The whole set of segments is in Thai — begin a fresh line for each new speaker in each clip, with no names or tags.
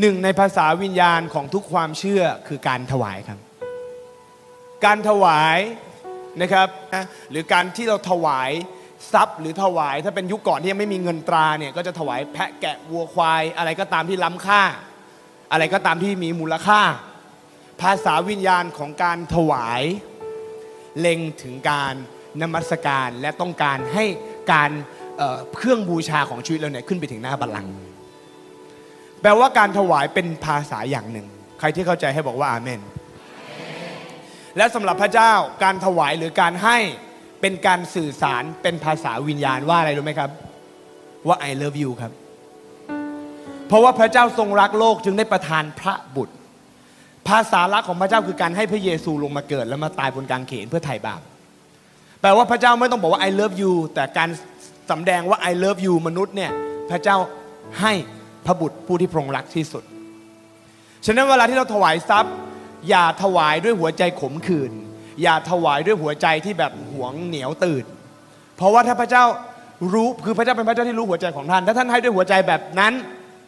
หนึ่งในภาษาวิญญาณของทุกความเชื่อคือการถวายครับ การถวายนะครับหรือการที่เราถวายทรัพย์ หรือถวายถ้าเป็นยุคก่อนที่ยังไม่มีเงินตราเนี่ยก็จะถวายแพะแกะวัวควาย อะไรก็ตามที่ล้ำค่า อะไรก็ตามที่มีมูลค่า ภาษาวิญญาณของการถวาย เล็งถึงการนมัสการและต้องการให้การเเครื่องบูชาของชีวิตเราเนี่ยขึ้นไปถึงหน้าบัลลังก์ แปลว่าการถวายเป็นภาษาอย่างหนึ่ง ใครที่เข้าใจให้บอกว่าอาเมน และสำหรับพระเจ้าการถวายหรือการให้เป็นการสื่อสารเป็นภาษาวิญญาณว่าอะไรรู้ไหมครับ ว่า I love you ครับ เพราะว่าพระเจ้าทรงรักโลกจึงได้ประทานพระบุตร ภาษารักของพระเจ้าคือการให้พระเยซูลงมาเกิด แล้วมาตายบนกางเขนเพื่อไถ่บาปแปลว่าพระเจ้าไม่ต้องบอกว่า I love you แต่การสำแดงว่า I love you มนุษย์เนี่ยพระเจ้าให้ พระบุตรผู้ที่พระองค์รักที่สุด ฉะนั้นเวลาที่เราถวายทรัพย์ อย่าถวายด้วยหัวใจขมขื่นอย่าถวายด้วยหัวใจที่แบบหวงเหนียวตื่น เพราะว่าถ้าพระเจ้ารู้คือพระเจ้าเป็นพระเจ้าที่รู้หัวใจของท่าน ถ้าท่านให้ด้วยหัวใจแบบนั้น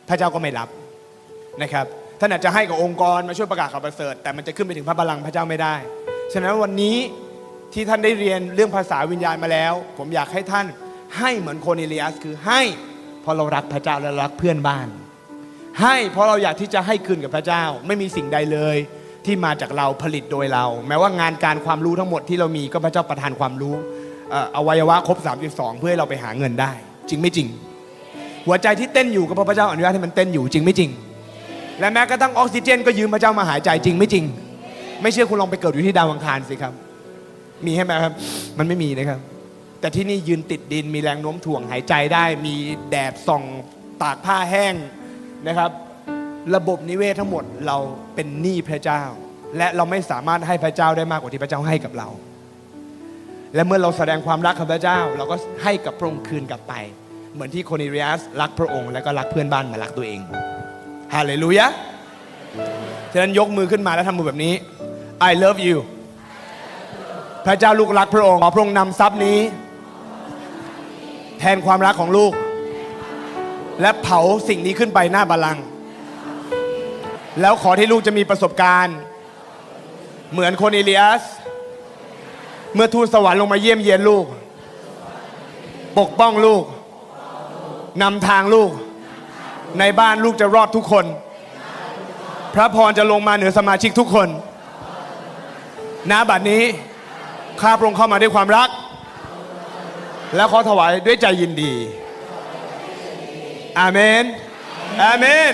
พระเจ้าก็ไม่รับนะครับท่านอาจจะให้กับองค์กรมาช่วยประกาศข่าวประเสริฐแต่มันจะขึ้นไปถึงพระบัลลังก์พระเจ้าไม่ได้ ฉะนั้นวันนี้ที่ท่านได้เรียนเรื่องภาษาวิญญาณมาแล้ว ผมอยากให้ท่านให้เหมือนโคเนเลียสคือให้ เพราะเรารักพระเจ้าและรักเพื่อนบ้าน ให้เพราะเราอยากที่จะให้คืนกับพระเจ้า ไม่มีสิ่งใดเลยที่มาจากเราผลิตโดยเรา แม้ว่างานการความรู้ทั้งหมดที่เรามีก็พระเจ้าประทานความรู้อวัยวะครบ 32 เพื่อให้เราไปหาเงินได้ จริงไม่จริง หัวใจที่เต้นอยู่ก็เพราะพระเจ้าอนุญาตให้มันเต้นอยู่จริงไม่จริง และแม้กระทั่งออกซิเจน ก็ยืมพระเจ้ามาหายใจจริงไม่จริง ไม่เชื่อคุณลองไปเกิดอยู่ที่ดาวอังคารสิครับ มีใช่ไหมครับ มันไม่มีนะครับ แต่ที่นี่ยืนติดดินมีแรงโน้มถ่วงหายใจได้ มีแดดส่องตากผ้าแห้งนะครับ ระบบนิเวศทั้งหมดเราเป็นหนี้พระเจ้า และเราไม่สามารถให้พระเจ้าได้มากกว่าที่พระเจ้าให้กับเรา และเมื่อเราแสดงความรักกับพระเจ้า เราก็ให้กับพระองค์คืนกลับไป เหมือนที่โคนิเรียสรักพระองค์ และก็รักเพื่อนบ้านมารักตัวเองฮาเลลูยาฉะนั้นยกมือขึ้นมาแล้วทำมือแบบนี้ I love you พระเจ้าลูกรักพระองค์ขอพระองค์นำทรัพย์นี้ นความรักของลูก และเผาสิ่งนี้ขึ้นไปหน้าบัลลัง แล้วขอที่ลูกจะมีประสบการณ์ เหมือนโคเนเลียส เมื่อทูตสวรรค์ลงมาเยี่ยมเยียนลูก ปกป้องลูกนำทางลูก ในบ้านลูกจะรอดทุกคน พระพรจะลงมาเหนือสมาชิกทุกคนณบัดนี้ข้าพระองค์เข้ามาด้วยความรัก และขอถวายด้วยใจยินดีอาเมนอาเมน